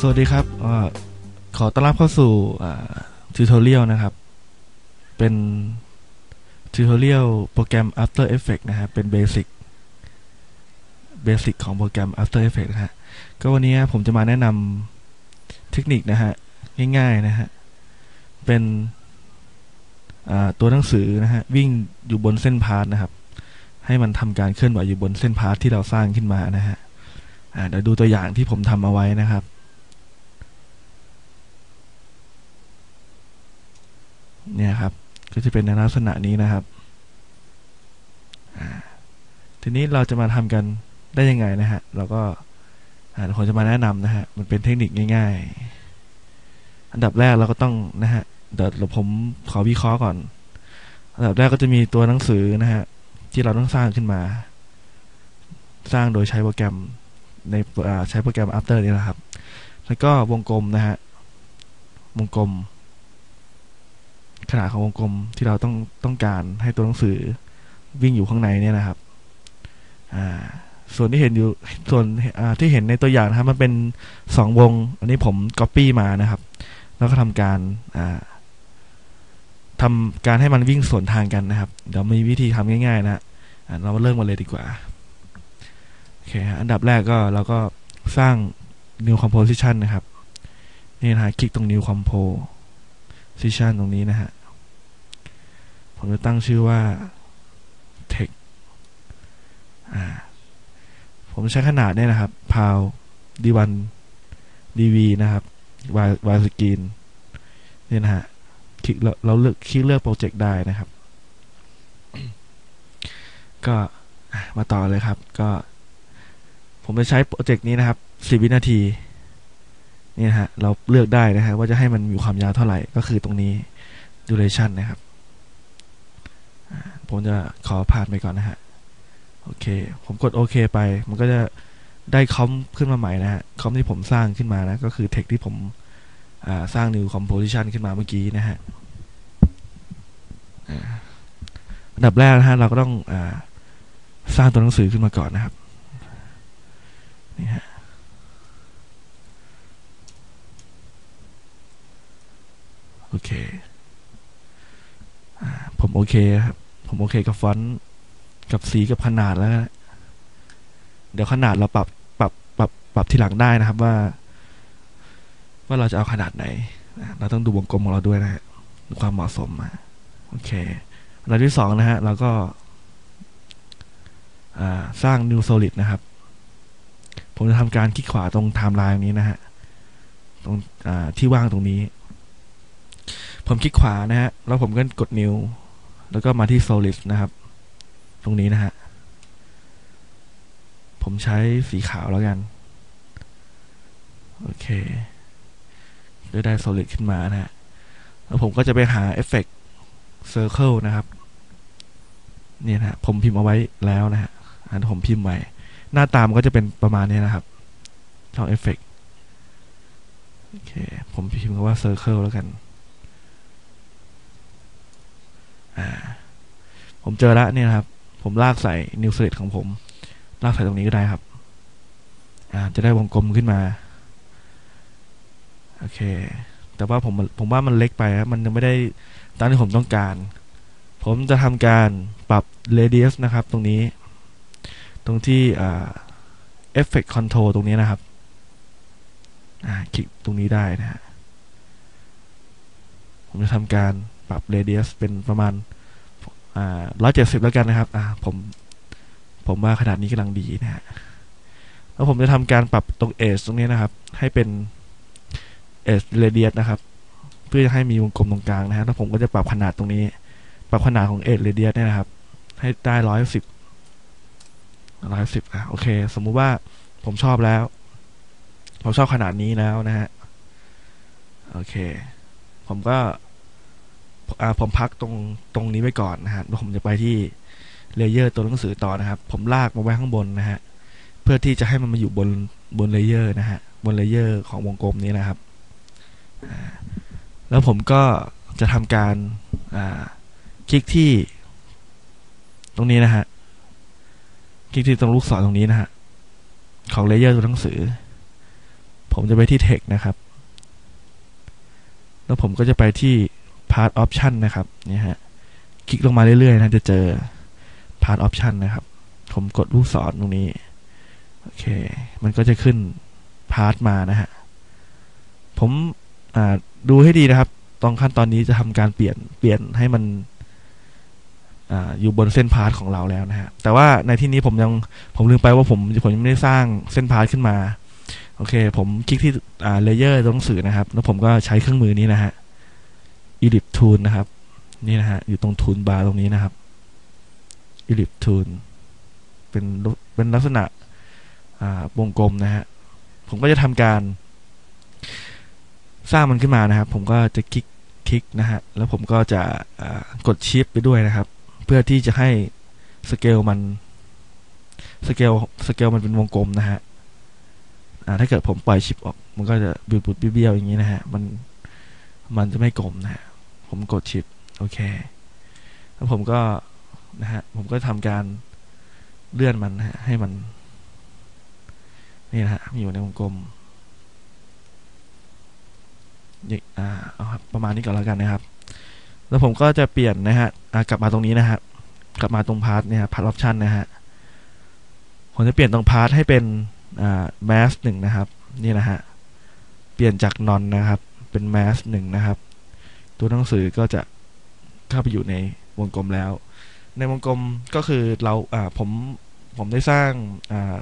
สวัสดีครับอขอต้อนรับเข้าสู่ทิวทอเรียลนะครับ เป็นทิวทอเรียลโปรแกรม After Effects นะฮะ เป็นเบสิกเบสิกของโปรแกรม After Effects นะฮะ ก็วันนี้ผมจะมาแนะนำเทคนิคนะฮะ ง่ายๆนะฮะ เป็นตัวหนังสือนะฮะ วิ่งอยู่บนเส้นพาร์ทนะครับ ให้มันทำการเคลื่อนไหวอยู่บนเส้นพาร์ทที่เราสร้างขึ้นมานะฮะเดี๋ยวดูตัวอย่างที่ผมทำเอาไว้นะครับ เนี่ยครับ ก็จะเป็นในลักษณะนี้นะครับทีนี้เราจะมาทำกันได้ยังไงนะฮะ เราก็ผมจะมาแนะนำนะฮะ มันเป็นเทคนิคง่าย ๆ อันดับแรกเราก็ต้องนะฮะ เดี๋ยวผมขอวิเคราะห์ก่อน อันดับแรกก็จะมีตัวหนังสือนะฮะ ที่เราต้องสร้างขึ้นมา สร้างโดยใช้โปรแกรมในใช้โปรแกรม After นี่นะครับ แล้วก็วงกลมนะฮะ วงกลม ขนาดของวงกลมที่เราต้องต้องการให้ตัวหนังสือวิ่งอยู่ข้างในเนี่ยนะครับส่วนที่เห็นอยู่ส่วนที่เห็นในตัวอย่างนะครับมันเป็นสองวง อันนี้ผมก๊อปปี้มานะครับ แล้วก็ทำการทำการให้มันวิ่งสวนทางกันนะครับ เดี๋ยวมีวิธีทำง่าย ๆ นะเรามาเริ่มมาเลยดีกว่าโอเคอันดับแรกก็เราก็สร้าง new composition นะครับ นี่นะฮะคลิกตรง new composition ตรงนี้นะฮะ ผมจะตั้งชื่อว่า text อ่าผมใช้ขนาดเนี่ยนะครับ pow d1 dv นดีวีนะครับ y y screen นี่นะฮะคลิกเราเลือกคลิกเลือกโปรเจกต์ได้นะครับ ก็มาต่อเลยครับ ก็ ผมจะใช้โปรเจกต์นี้นะครับสิบวินาทีนี่นะฮะเราเลือกได้นะฮะว่าจะให้มันมีความยาวเท่าไหร่ก็คือตรงนี้ duration นะครับ ผมจะขอผ่านไปก่อนนะฮะ โอเค ผมกดโอเคไป มันก็จะได้คอมขึ้นมาใหม่นะฮะ คอมที่ผมสร้างขึ้นมานะ ก็คือเทคที่ผมสร้าง new composition ขึ้นมาเมื่อกี้นะฮะอันดับแรกนะฮะ เราก็ต้องอสร้างตัวหนังสือขึ้นมาก่อนนะครับ นี่ฮะโอเค ผมโอเคครับ ผมโอเคกับฟอนต์กับสีกับขนาดแล้ว เดี๋ยวขนาดเราปรับปรับปรับปรับทีหลังได้นะครับว่า ว่าเราจะเอาขนาดไหน เราต้องดูวงกลมของเราด้วยนะฮะความเหมาะสมโอเคอันดับที่สองนะฮะเราก็สร้าง new solid นะครับ ผมจะทำการคลิกขวาตรงไทม์ไลน์นี้นะฮะ ตรงที่ว่างตรงนี้ ผมคลิกขวานะฮะ แล้วผมก็กดนิ้ว แล้วก็มาที่ solid นะครับ ตรงนี้นะฮะ ผมใช้สีขาวแล้วกัน โอเคได้ได้ solid ขึ้นมานะฮะ แล้วผมก็จะไปหาเอฟเฟกต์ circle นะครับ เนี่ยนะผมพิมพ์เอาไว้แล้วนะฮะ อันผมพิมพ์ไว้ หน้าตามก็จะเป็นประมาณนี้นะครับช่องเอฟเฟกโอเค ผมพิมพ์คำว่า Circle แล้วกัน อ่า ผมเจอแล้วเนี่ยครับ ผมลากใส่ New Select ของผม ลากใส่ตรงนี้ก็ได้ครับ อ่า จะได้วงกลมขึ้นมา โอเค แต่ว่าผมผมว่ามันเล็กไปนะมันยังไม่ได้ตามที่ผมต้องการ ผมจะทำการปรับ radius นะครับ ตรงนี้ ตรงที่เอฟเฟกต์คอนโทรลตรงนี้นะครับคลิกตรงนี้ได้นะฮะ ผมจะทำการปรับเรเดียสเป็นประมาณ ร้อยเจ็ดสิบแล้วกันนะครับ อ่า ผม ผมว่าขนาดนี้กำลังดีนะฮะ แล้วผมจะทำการปรับตรงเอชตรงนี้นะครับ ให้เป็นเอชเรเดียสนะครับ เพื่อให้มีวงกลมตรงกลางนะฮะ แล้วผมก็จะปรับขนาดตรงนี้ ปรับขนาดของเอชเรเดียสเนี่ยนะครับ ให้ได้ร้อยสิบร้อยสิบอะ โอเค สมมุติว่าผมชอบแล้ว ผมชอบขนาดนี้แล้วนะฮะ โอเค ผมก็ ผมพักตรงตรงนี้ไว้ก่อนนะฮะผมจะไปที่เลเยอร์ตัวหนังสือต่อนะครับ ผมลากมาไว้ข้างบนนะฮะเพื่อที่จะให้มันมาอยู่บนบนเลเยอร์นะฮะบนเลเยอร์ของวงกลมนี้นะครับ แล้วผมก็จะทำการคลิกที่ตรงนี้นะฮะคลิกที่ตรงลูกศรตรงนี้นะฮะของเลเยอร์ตัวหนังสือ ผมจะไปที่ text นะครับ แล้วผมก็จะไปที่ part option นะครับเนี่ยฮะคลิกลงมาเรื่อยๆนะจะเจอ part option นะครับ ผมกดลูกศรตรงนี้โอเค มันก็จะขึ้น part มานะฮะผมดูให้ดีนะครับตรงขั้นตอนนี้จะทำการเปลี่ยนเปลี่ยนให้มันออยู่บนเส้นพาร์ทของเราแล้วนะฮะ แต่ว่าในที่นี้ผมยังผมลืมไปว่าผมผมยังไม่ได้สร้างเส้นพาร์ทขึ้นมา โอเค ผมคลิกที่เลเยอร์ตรงหนังสือนะครับ แล้วผมก็ใช้เครื่องมือนี้นะฮะ edit tool นะครับ นี่นะฮะ อยู่ตรง tool bar ตรงนี้นะครับ edit tool เป็นเป็นลักษณะวงกลมนะฮะ ผมก็จะทำการ สร้างมันขึ้นมานะครับ ผมก็จะคลิกคลิกนะฮะ แล้วผมก็จะกดชิปไปด้วยนะครับ เพื่อที่จะให้สเกลมันสเกลสเกลมันเป็นวงกลมนะฮะถ้าเกิดผมปล่อยชิปออก มันก็จะบิดบุดเบี้ยวอย่างนี้นะฮะ มัน มันจะไม่กลมนะฮะผมกดชิปโอเค แล้วผมก็นะฮะ ผมก็ทำการเลื่อนมันนะฮะให้มัน นี่นะฮะอยู่ในวงกลมอ่าเอาครับประมาณนี้ก่อนแล้วกันนะครับ แล้วผมก็จะเปลี่ยนนะฮะกลับมาตรงนี้นะฮะ กลับมาตรงพาร์ทเนี่ยพาร์ทออปชันนะฮะ ผมจะเปลี่ยนตรงพาร์ทให้เป็นอ่าแมสหนึ่งนะครับ นี่นะฮะ เปลี่ยนจากนอนนะครับ เป็นแมสหนึ่งนะครับ ตัวหนังสือก็จะเข้าไปอยู่ในวงกลมแล้ว ในวงกลมก็คือเราอ่าผมผมได้สร้างอ่า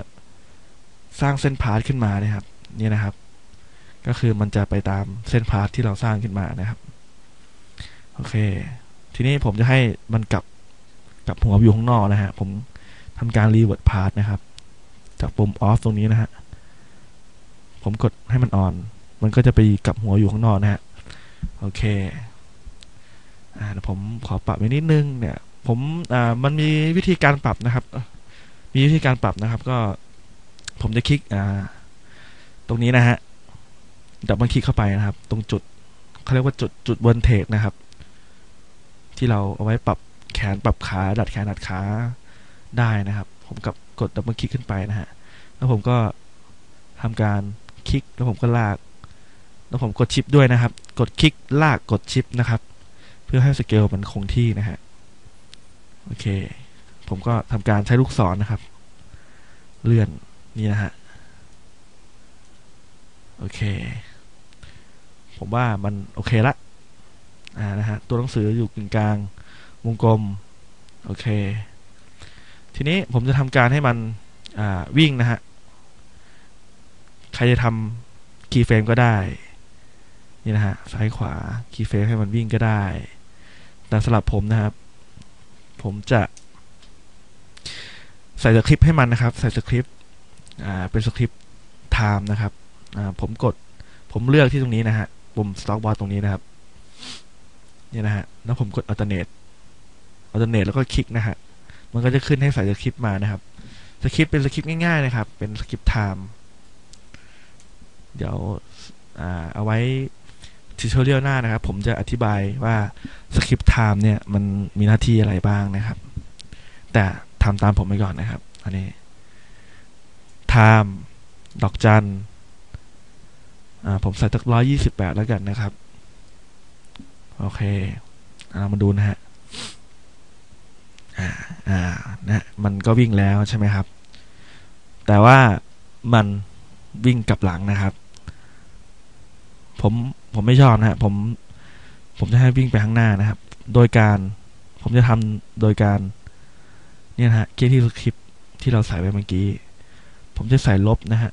สร้างเส้นพาร์ทขึ้นมานะครับนี่นะครับ ก็คือมันจะไปตามเส้นพาร์ทที่เราสร้างขึ้นมานะครับโอเค ทีนี้ผมจะให้มันกลับกลับหัววิวข้างนอกนะฮะผมทำการรีเวิร์ดพาร์ทนะครับ จากปุ่มออฟตรงนี้นะฮะผมกดให้มันออน มันก็จะไปกลับหัวอยู่ข้างนอกนะฮะโอเคอ่าผมขอปรับไปนิดนึงเนี่ยผมอ่ามันมีวิธีการปรับนะครับ มีวิธีการปรับนะครับ ก็ผมจะคลิกอ่าตรงนี้นะฮะดับเบิลคลิกเข้าไปนะครับ ตรงจุดเขาเรียกว่าจุดจุดบนเทกนะครับ ที่เราเอาไว้ปรับแขนปรับขาดัดแขนดัดขาได้นะครับ ผมกับกดดับเบิลคลิกขึ้นไปนะฮะแล้วผมก็ทำการคลิกแล้วผมก็ลาก แล้วผมกดชิปด้วยนะครับ กดคลิกลากกดชิปนะครับ เพื่อให้สเกลมันคงที่นะฮะโอเค ผมก็ทำการใช้ลูกศรนนะครับ เลื่อนนี่นะฮะโอเค ผมว่ามันโอเคละอ่านะฮะตัวหนังสืออยู่กึ่งกลางวงกลมโอเค ทีนี้ผมจะทำการให้มันวิ่งนะฮะ ใครจะทำคีย์เฟรมก็ได้ นี่นะฮะซ้ายขวาคีย์เฟรมให้มันวิ่งก็ได้ แต่สำหรับผมนะครับ ผมจะ ใส่สคริปต์ให้มันนะครับ ใส่สคริปต์อ่าเป็นสคริปต์ไทม์นะครับอ่าผมกดผมเลือกที่ตรงนี้นะฮะปุ่ม stock bar ตรงนี้นะครับนี่นะฮะแล้วผมกด alternate alternate แล้วก็คลิกนะฮะมันก็จะขึ้นให้ใส่สคริปต์มานะครับสคริปต์เป็นสคริปต์ง่ายๆนะครับ เป็นสคริปต์ไทม์เดี๋ยวเอาไว้ ทิวทอเรียลหน้านะครับ ผมจะอธิบายว่าสคริปต์ไทม์เนี่ยมันมีหน้าที่อะไรบ้างนะครับ แต่ทำตามผมไปก่อนนะครับ อันนี้ไทม์ดอกจันผมใส่ตักร้อยยี่สิบแปดแล้วกันนะครับ โอเคเรามาดูนะฮะอ่าอ่านะมันก็วิ่งแล้วใช่ไหมครับ แต่ว่ามันวิ่งกลับหลังนะครับ ผม ผมไม่ชอบนะฮะผม ผมจะให้วิ่งไปข้างหน้านะครับ โดยการผมจะทำโดยการเนี่ยนะฮะเคียที่คลิปที่เราใส่ไปเมื่อกี้ ผมจะใส่ลบนะฮะ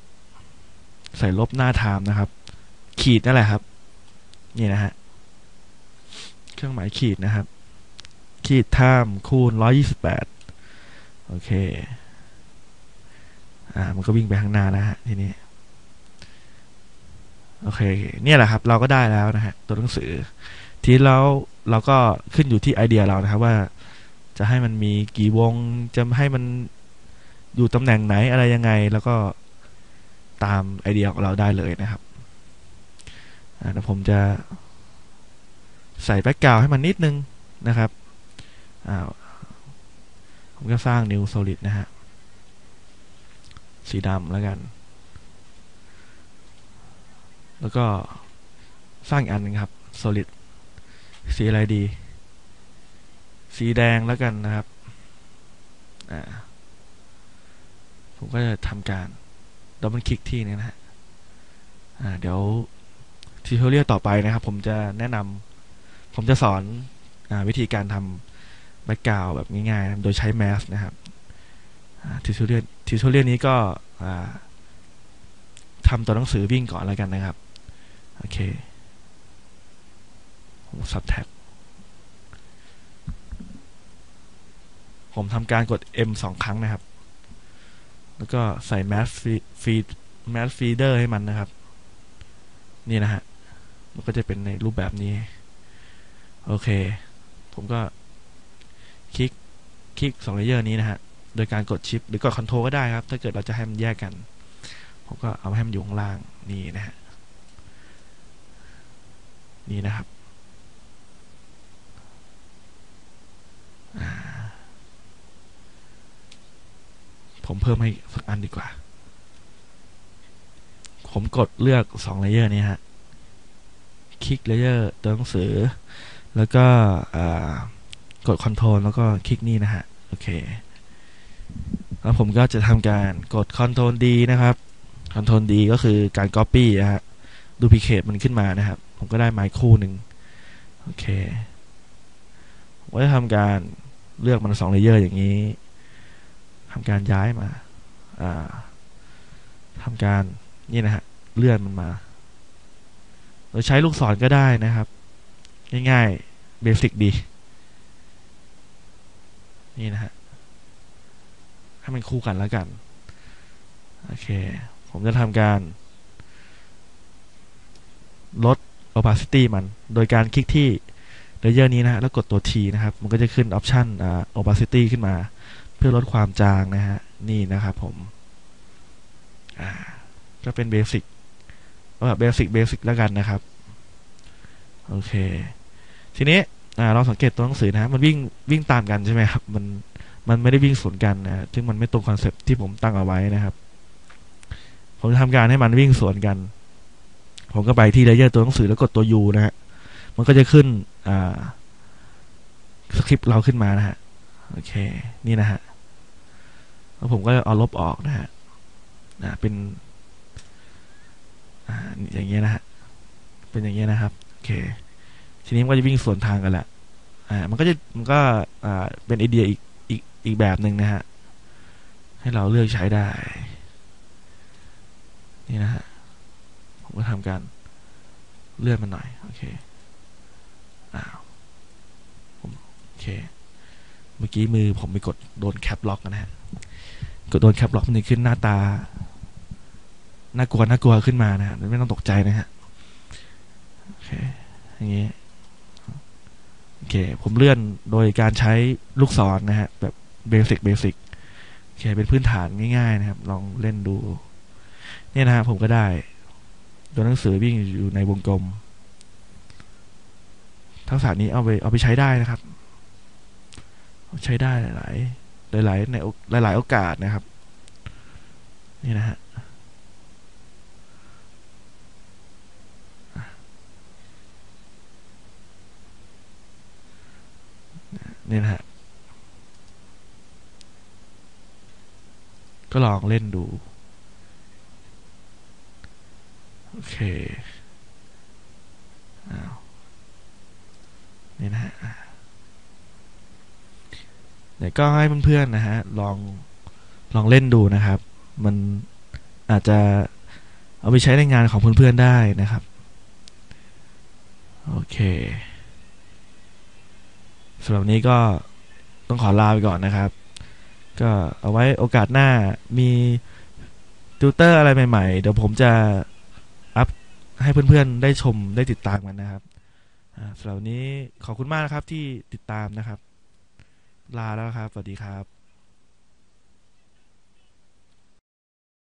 ใส่ลบหน้าไทม์นะครับ ขีดนั่นแหละครับ นี่นะฮะเครื่องหมายขีดนะครับ ขีดไทม์คูณร้อยยี่สิบแปดโอเค อ่า มันก็วิ่งไปข้างหน้านะฮะทีนี้ โอเค เนี่ยแหละครับ เราก็ได้แล้วนะฮะ ตัวหนังสือ ทีแล้วเราก็ขึ้นอยู่ที่ไอเดียเรานะครับว่า จะให้มันมีกี่วง จะให้มันอยู่ตำแหน่งไหนอะไรยังไง แล้วก็ตามไอเดียของเราได้เลยนะครับอ่าผมจะใส่แบ็กกราวให้มันนิดนึงนะครับอ้าวผมก็สร้าง new solid นะฮะ สีดำแล้วกัน แล้วก็สร้างอีกอันหนึงครับ solid สีอะไรดี สีแดงแล้วกันนะครับ อ่า ผมก็จะทำการดับเบิลคลิกที่นี้นะฮะ อ่า เดี๋ยวทิวทอเรียต่อไปนะครับ ผมจะแนะนำผมจะสอนอวิธีการทำแบ็กกราวแบบง่ายๆ โดยใช้แมสนะครับทิวทอเรียทิวทอเรียนี้ก็ทำตัวหนังสือวิ่งก่อนแล้วกันนะครับ โอเคผมซับแท็บผมทำการกด M สองครั้งนะครับ แล้วก็ใส่ mass feed mass feeder ให้มันนะครับ นี่นะฮะ มันก็จะเป็นในรูปแบบนี้ โอเค ผมก็คลิก คลิกสองเลเยอร์นี้นะฮะ โดยการกดชิปหรือกดคอนโทรก็ได้ครับ ถ้าเกิดเราจะให้มันแยกกัน ผมก็เอาให้มันอยู่ข้างล่าง นี่นะฮะ นี่นะครับผมเพิ่มให้สักอันดีกว่า ผมกดเลือกสองเลเยอร์นี้ฮะ คลิกเลเยอร์ตัวหนังสือ แล้วก็กดคอนโทรลแล้วก็คลิกนี่นะฮะ โอเค แล้วผมก็จะทำการกด Ctrl D นะครับ Ctrl D ก็คือการ Copy นะฮะ Duplicate มันขึ้นมานะครับ ผมก็ได้ไม้คู่หนึ่งโอเคผมก็จะทำการเลือกมันสองเลเยอร์อย่างนี้ทำการย้ายมาทำการนี่นะฮะเลื่อนมันมาโดยใช้ลูกศรก็ได้นะครับ ง่ายๆเบสิกดี นี่นะฮะให้มันคู่กันแล้วกัน โอเค ผมจะทำการ ลด opacity มัน โดยการคลิกที่เลเยอร์นี้นะฮะแล้วกดตัว T นะครับ มันก็จะขึ้นออปชันอ่า opacity ขึ้นมา เพื่อลดความจางนะฮะ นี่นะครับผมก็เป็นเบสิกแบบเบสิกเบสิกแล้วกันนะครับ โอเค ทีนี้เราสังเกตตัวหนังสือนะมันวิ่งวิ่งตามกันใช่ไหมครับมันมันไม่ได้วิ่งสวนกันนะซึ่งมันไม่ตรงคอนเซปที่ผมตั้งเอาไว้นะครับ ผมจะทำการให้มันวิ่งสวนกัน ผมก็ไปที่เลเยอร์ตัวหนังสือแล้วกดตัว U นะฮะ มันก็จะขึ้นสคริปต์เราขึ้นมานะฮะ โอเค นี่นะฮะ แล้วผมก็เอาลบออกนะฮะนะเป็นอย่างเงี้ยนะฮะ เป็นอย่างเงี้ยนะครับ โอเค ทีนี้มันก็จะวิ่งสวนทางกันแหละ อ่า มันก็จะ มันก็ อ่า เป็นไอเดียอีก อีก อีกแบบหนึ่งนะฮะ ให้เราเลือกใช้ได้ นี่นะฮะ ผมก็ทำการเลื่อนมันหน่อย โอเคอ้าวผมโอเค เมื่อกี้มือผมไปกดโดนแคปล็อกนะฮะ กดโดนแคปล็อกมันจะขึ้นหน้าตา น่ากลัว น่ากลัวขึ้นมานะฮะ ไม่ต้องตกใจนะฮะ โอเค อย่างนี้ โอเค ผมเลื่อนโดยการใช้ลูกศรนนะฮะ แบบเบสิกเบสิกโอเค เป็นพื้นฐานง่ายๆนะครับ ลองเล่นดู เนี่ยนะฮะ ผมก็ได้ ตัวหนังสือวิ่งอยู่ในวงกลม ทักษะนี้เอาไปเอาไปใช้ได้นะครับ ใช้ได้หลายหลายในหลายๆโอกาสนะครับ นี่นะฮะนี่นะฮะ ก็ลองเล่นดู โอเคอ้าวนี่นะฮะเดี๋ยวก็ให้เพื่อนๆนะฮะลองลองเล่นดูนะครับ มันอาจจะเอาไปใช้ในงานของเพื่อนๆได้นะครับ โอเคสำหรับนี้ก็ต้องขอลาไปก่อนนะครับ ก็เอาไว้โอกาสหน้ามีติวเตอร์อะไรใหม่ๆ เดี๋ยวผมจะ ให้เพื่อนๆ ได้ชมได้ติดตามกันนะครับสำหรับนี้ขอบคุณมากนะครับที่ติดตามนะครับ ลาแล้วครับ สวัสดีครับ